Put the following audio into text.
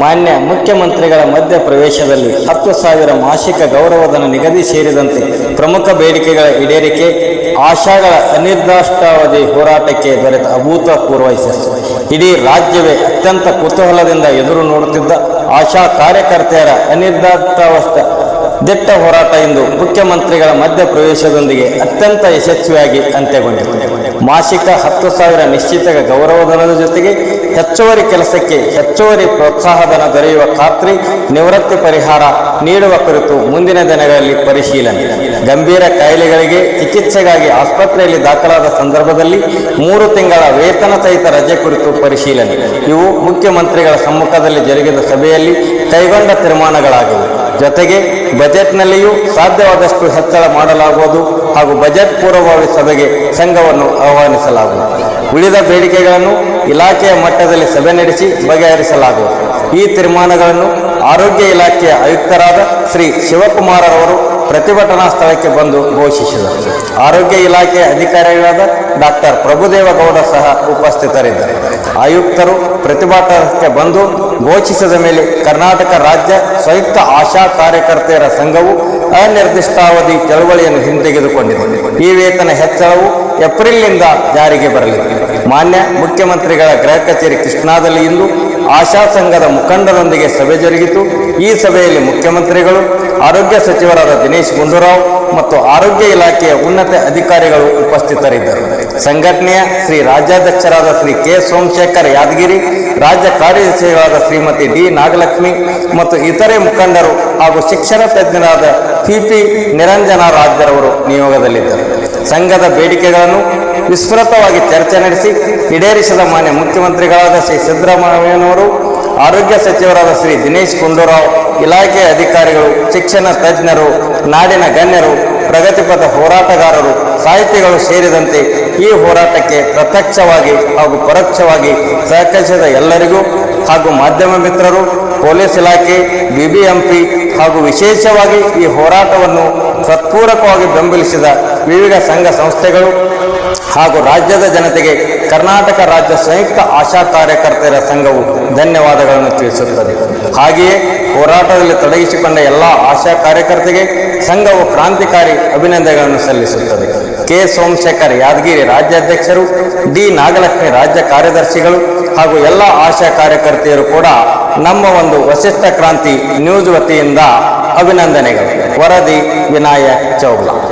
ಮಾನ್ಯ ಮುಖ್ಯಮಂತ್ರಿಗಳ ಮಧ್ಯ ಪ್ರವೇಶದಲ್ಲಿ ಹತ್ತು ಸಾವಿರ ಮಾಸಿಕ ಗೌರವಧನ ನಿಗದಿ ಸೇರಿದಂತೆ ಪ್ರಮುಖ ಬೇಡಿಕೆಗಳ ಈಡೇರಿಕೆ, ಆಶಾಗಳ ಅನಿರ್ದಿಷ್ಟಾವಧಿ ಹೋರಾಟಕ್ಕೆ ದೊರೆತ ಅಭೂತಪೂರ್ವ ಯಶಸ್ಸು. ಇಡೀ ರಾಜ್ಯವೇ ಅತ್ಯಂತ ಕುತೂಹಲದಿಂದ ಎದುರು ನೋಡುತ್ತಿದ್ದ ಆಶಾ ಕಾರ್ಯಕರ್ತೆಯರ ಅನಿರ್ದಿಷ್ಟಾವಸ್ಥ. ದಿಟ್ಟ ಹೋರಾಟ ಇಂದು ಮುಖ್ಯಮಂತ್ರಿಗಳ ಮಧ್ಯ ಪ್ರವೇಶದೊಂದಿಗೆ ಅತ್ಯಂತ ಯಶಸ್ವಿಯಾಗಿ ಅಂತ್ಯಗೊಂಡಿದೆ. ಮಾಸಿಕ ಹತ್ತು ಸಾವಿರ ನಿಶ್ಚಿತ ಗೌರವಧನದ ಜೊತೆಗೆ ಹೆಚ್ಚುವರಿ ಕೆಲಸಕ್ಕೆ ಹೆಚ್ಚುವರಿ ಪ್ರೋತ್ಸಾಹಧನ ದೊರೆಯುವ ಖಾತ್ರಿ, ನಿವೃತ್ತಿ ಪರಿಹಾರ ನೀಡುವ ಕುರಿತು ಮುಂದಿನ ದಿನಗಳಲ್ಲಿ ಪರಿಶೀಲನೆ. ಗಂಭೀರ ಕಾಯಿಲೆಗಳಿಗೆ ಚಿಕಿತ್ಸೆಗಾಗಿ ಆಸ್ಪತ್ರೆಯಲ್ಲಿ ದಾಖಲಾದ ಸಂದರ್ಭದಲ್ಲಿ ಮೂರು ತಿಂಗಳ ವೇತನ ಸಹಿತ ರಜೆ ಕುರಿತು ಪರಿಶೀಲನೆ. ಇವು ಮುಖ್ಯಮಂತ್ರಿಗಳ ಸಮ್ಮುಖದಲ್ಲಿ ಜರುಗಿದ ಸಭೆಯಲ್ಲಿ ಕೈಗೊಂಡ ತೀರ್ಮಾನಗಳಾಗಿವೆ. ಜೊತೆಗೆ ಬಜೆಟ್ನಲ್ಲಿಯೂ ಸಾಧ್ಯವಾದಷ್ಟು ಹೆಚ್ಚಳ ಮಾಡಲಾಗುವುದು ಹಾಗೂ ಬಜೆಟ್ ಪೂರ್ವಭಾವಿ ಸಭೆಗೆ ಸಂಘವನ್ನು ಆಹ್ವಾನಿಸಲಾಗುವುದು. ಉಳಿದ ಬೇಡಿಕೆಗಳನ್ನು ಇಲಾಖೆಯ ಮಟ್ಟದಲ್ಲಿ ಸಭೆ ನಡೆಸಿ ಬಗೆಹರಿಸಲಾಗುವುದು. ಈ ತೀರ್ಮಾನಗಳನ್ನು ಆರೋಗ್ಯ ಇಲಾಖೆಯ ಆಯುಕ್ತರಾದ ಶ್ರೀ ಶಿವಕುಮಾರ್ ಅವರು ಪ್ರತಿಭಟನಾ ಸ್ಥಳಕ್ಕೆ ಬಂದು ಘೋಷಿಸಿದರು. ಆರೋಗ್ಯ ಇಲಾಖೆಯ ಅಧಿಕಾರಿಗಳಾದ ಡಾಕ್ಟರ್ ಪ್ರಭುದೇವಗೌಡ ಸಹ ಉಪಸ್ಥಿತರಿದ್ದರು. ಆಯುಕ್ತರು ಪ್ರತಿಭಟನಕ್ಕೆ ಬಂದು ಘೋಷಿಸಿದ ಮೇಲೆ ಕರ್ನಾಟಕ ರಾಜ್ಯ ಸಂಯುಕ್ತ ಆಶಾ ಕಾರ್ಯಕರ್ತೆಯರ ಸಂಘವು ಅನಿರ್ದಿಷ್ಟಾವಧಿ ಚಳವಳಿಯನ್ನು ಹಿಂತೆಗೆದುಕೊಂಡಿದೆ. ಈ ವೇತನ ಹೆಚ್ಚಳವು ಏಪ್ರಿಲ್ನಿಂದ ಜಾರಿಗೆ ಬರಲಿದೆ. ಮಾನ್ಯ ಮುಖ್ಯಮಂತ್ರಿಗಳ ಗೃಹ ಕಚೇರಿ ಕೃಷ್ಣಾದಲ್ಲಿ ಇಂದು ಆಶಾ ಸಂಘದ ಮುಖಂಡರೊಂದಿಗೆ ಸಭೆ ಜರುಗಿತು. ಈ ಸಭೆಯಲ್ಲಿ ಮುಖ್ಯಮಂತ್ರಿಗಳು ಆರೋಗ್ಯ ಸಚಿವರಾದ ದಿನೇಶ್ ಗುಂಡೂರಾವ್ ಮತ್ತು ಆರೋಗ್ಯ ಇಲಾಖೆಯ ಉನ್ನತ ಅಧಿಕಾರಿಗಳು ಉಪಸ್ಥಿತರಿದ್ದರು. ಸಂಘಟನೆಯ ಶ್ರೀ ರಾಜ್ಯಾಧ್ಯಕ್ಷರಾದ ಶ್ರೀ ಕೆ. ಸೋಮಶೇಖರ್ ಯಾದಗಿರಿ, ರಾಜ್ಯ ಕಾರ್ಯದರ್ಶಿಗಳಾದ ಶ್ರೀಮತಿ ಡಿ. ನಾಗಲಕ್ಷ್ಮಿ ಮತ್ತು ಇತರೆ ಮುಖಂಡರು ಹಾಗೂ ಶಿಕ್ಷಣ ತಜ್ಞರಾದ ಪಿಪಿ ನಿರಂಜನ ರಾಜ್ಯರವರು ನಿಯೋಗದಲ್ಲಿದ್ದರು. ಸಂಘದ ಬೇಡಿಕೆಗಳನ್ನು ವಿಸ್ತೃತವಾಗಿ ಚರ್ಚೆ ನಡೆಸಿ, ಈಡೇರಿಸಿದ ಮಾನ್ಯ ಮುಖ್ಯಮಂತ್ರಿಗಳಾದ ಶ್ರೀ ಸಿದ್ದರಾಮಯ್ಯನವರು ಆರೋಗ್ಯ ಸಚಿವರಾದ ಶ್ರೀ ದಿನೇಶ್ ಗುಂಡೂರಾವ್ ಇಲಾಖೆಯ ಅಧಿಕಾರಿಗಳು, ಶಿಕ್ಷಣ ತಜ್ಞರು, ನಾಡಿನ ಗಣ್ಯರು, ಪ್ರಗತಿಪಥ ಹೋರಾಟಗಾರರು, ಸಾಹಿತಿಗಳು ಸೇರಿದಂತೆ ಈ ಹೋರಾಟಕ್ಕೆ ಪ್ರತ್ಯಕ್ಷವಾಗಿ ಹಾಗೂ ಪರೋಕ್ಷವಾಗಿ ಸಹಕರಿಸಿದ ಎಲ್ಲರಿಗೂ ಹಾಗೂ ಮಾಧ್ಯಮ ಮಿತ್ರರು, ಪೊಲೀಸ್ ಇಲಾಖೆ, ಬಿಬಿಎಂಪಿ ಹಾಗೂ ವಿಶೇಷವಾಗಿ ಈ ಹೋರಾಟವನ್ನು ಸತ್ಪೂರಕವಾಗಿ ಬೆಂಬಲಿಸಿದ ವಿವಿಧ ಸಂಘ ಸಂಸ್ಥೆಗಳು ಹಾಗೂ ರಾಜ್ಯದ ಜನತೆಗೆ ಕರ್ನಾಟಕ ರಾಜ್ಯ ಸಂಯುಕ್ತ ಆಶಾ ಕಾರ್ಯಕರ್ತೆಯರ ಸಂಘವು ಧನ್ಯವಾದಗಳನ್ನು ತಿಳಿಸುತ್ತದೆ. ಹಾಗೆಯೇ ಹೋರಾಟದಲ್ಲಿ ತೊಡಗಿಸಿಕೊಂಡ ಎಲ್ಲ ಆಶಾ ಕಾರ್ಯಕರ್ತರಿಗೆ ಸಂಘವು ಕ್ರಾಂತಿಕಾರಿ ಅಭಿನಂದನೆಗಳನ್ನು ಸಲ್ಲಿಸುತ್ತದೆ. ಕೆ. ಸೋಮಶೇಖರ್ ಯಾದಗಿರಿ ರಾಜ್ಯಾಧ್ಯಕ್ಷರು, ಡಿ. ನಾಗಲಕ್ಷ್ಮಿ ರಾಜ್ಯ ಕಾರ್ಯದರ್ಶಿಗಳು ಹಾಗೂ ಎಲ್ಲ ಆಶಾ ಕಾರ್ಯಕರ್ತೆಯರು ಕೂಡ ನಮ್ಮ ಒಂದು ವಸಿಷ್ಠ ಕ್ರಾಂತಿ ನ್ಯೂಸ್ ವತಿಯಿಂದ ಅಭಿನಂದನೆಗಳು. ವರದಿ ವಿನಾಯಕ್ ಚೌಗ್ಲಾ.